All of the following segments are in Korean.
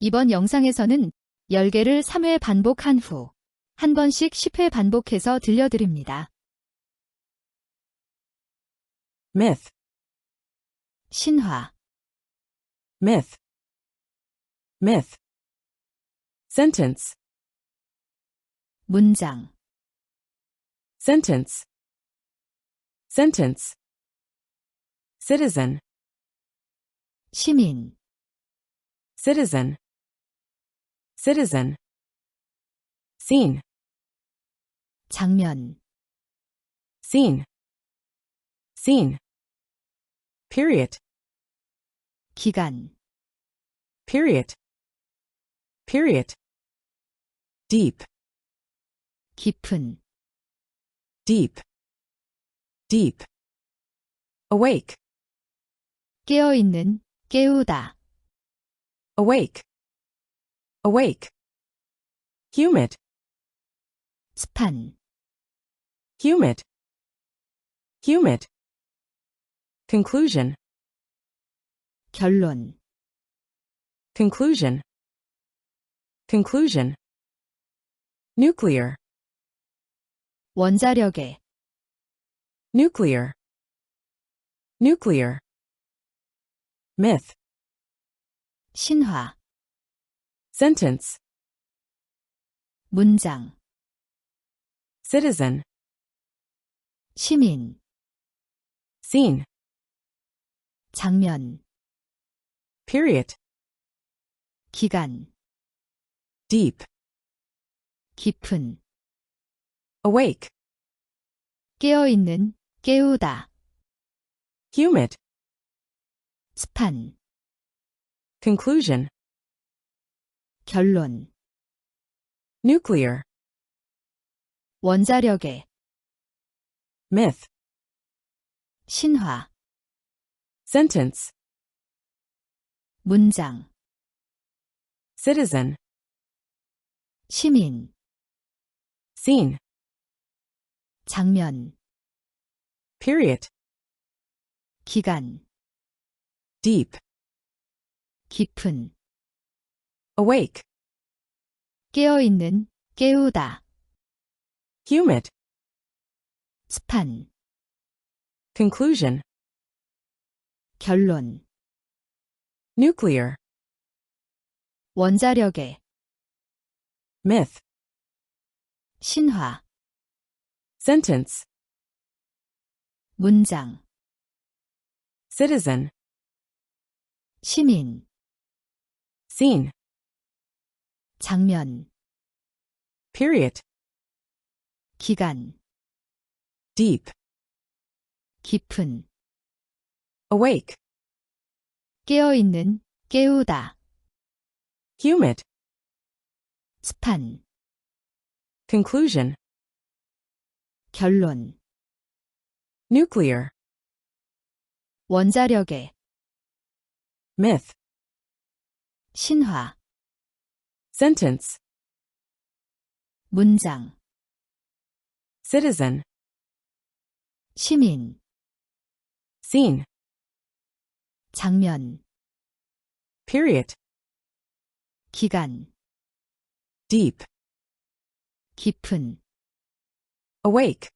이번 영상에서는 10개를 3회 반복한 후 한 번씩 10회 반복해서 들려드립니다. myth, 신화, myth, myth. Sentence, 문장, sentence, sentence. Citizen, 시민, citizen, citizen. Scene, 장면, scene, scene. Period, 기간, period, period. Deep, 깊은, deep, deep. Awake, 깨어있는, 깨우다, awake, awake. Humid, 습한, humid, humid. Conclusion, 결론, conclusion, conclusion. Nuclear, 원자력의, nuclear, nuclear. Myth, 신화, sentence, 문장, citizen, 시민, scene, 장면, period, 기간, deep, 깊은, awake, 깨어있는, 깨우다, humid, 습한, conclusion, 결론, nuclear, 원자력의, myth, 신화, sentence, 문장, citizen, 시민, scene, 장면, period, 기간, deep, 깊은, awake, 깨어있는, 깨우다, humid, 습한, conclusion, 결론, nuclear, 원자력의, myth, 신화, sentence, 문장, citizen, 시민, scene, 장면, period, 기간, deep, 깊은, awake, 깨어 있는, 깨우다, humid, 습한, conclusion, 결론, nuclear, 원자력의, myth, 신화, sentence, 문장, citizen, 시민, scene, 장면, period, 기간, deep, 깊은, awake,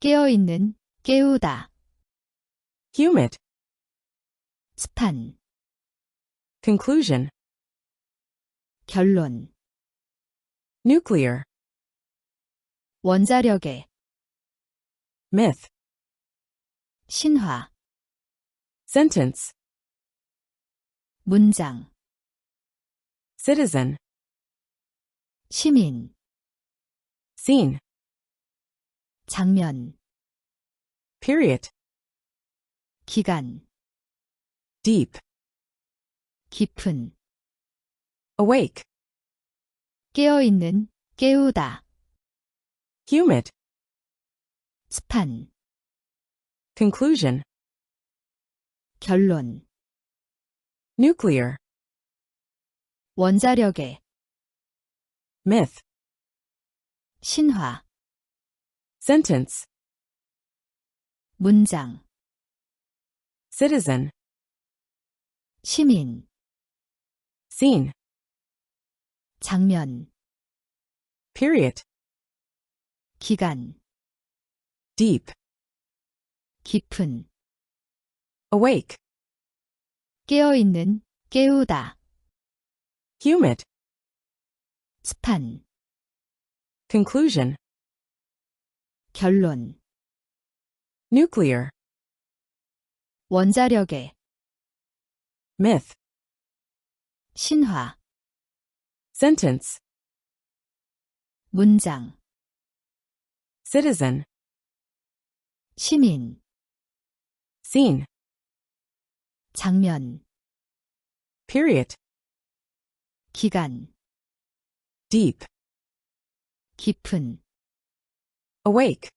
깨어있는, 깨우다, humid, 습한, conclusion, 결론, nuclear, 원자력의, myth, 신화, sentence, 문장, citizen, 시민, scene, 장면, period, 기간, deep, 깊은, awake, 깨어있는, 깨우다, humid, 습한, conclusion, 결론, nuclear, 원자력의, myth, 신화, sentence, 문장, citizen, 시민, scene, 장면, period, 기간, deep, 깊은, awake, 깨어있는, 깨우다, humid, 스판, conclusion, 결론, nuclear, 원자력의, myth, 신화, sentence, 문장, citizen, 시민, scene, 장면, period, 기간, deep, 깊은, awake,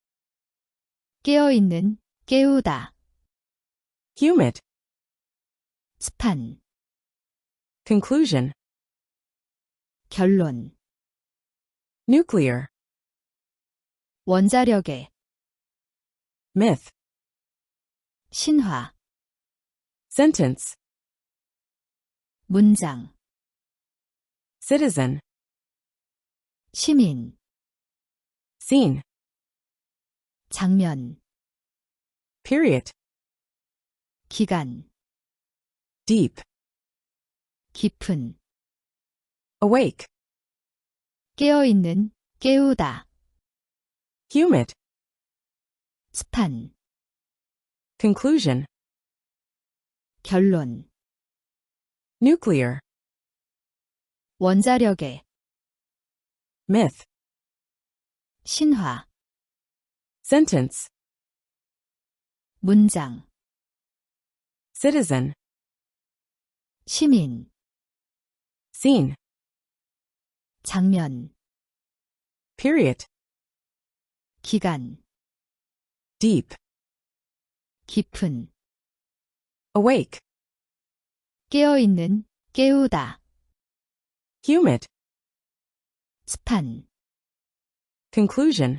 깨어있는, 깨우다, humid, 스판, conclusion, 결론, nuclear, 원자력의, myth, 신화, sentence, 문장, citizen, 시민, scene, 장면, period, 기간, deep, 깊은, awake, 깨어있는, 깨우다, humid, 스판, conclusion, 결론, nuclear, 원자력의, myth, 신화, sentence, 문장, citizen, 시민, scene, 장면, period, 기간, deep, 깊은, awake, 깨어 있는, 깨우다, humid, 스판, conclusion,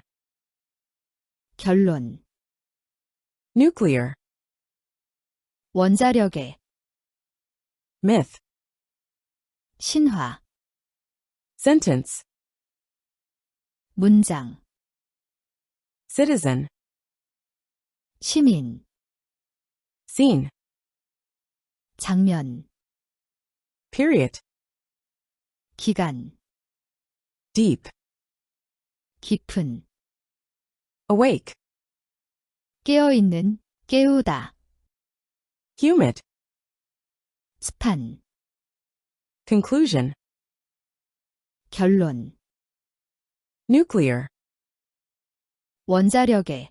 결론, nuclear, 원자력의, myth, 신화, sentence, 문장, citizen, 시민, scene, 장면, period, 기간, deep, 깊은, awake, 깨어있는, 깨우다, humid, 스판, conclusion, 결론, nuclear, 원자력의,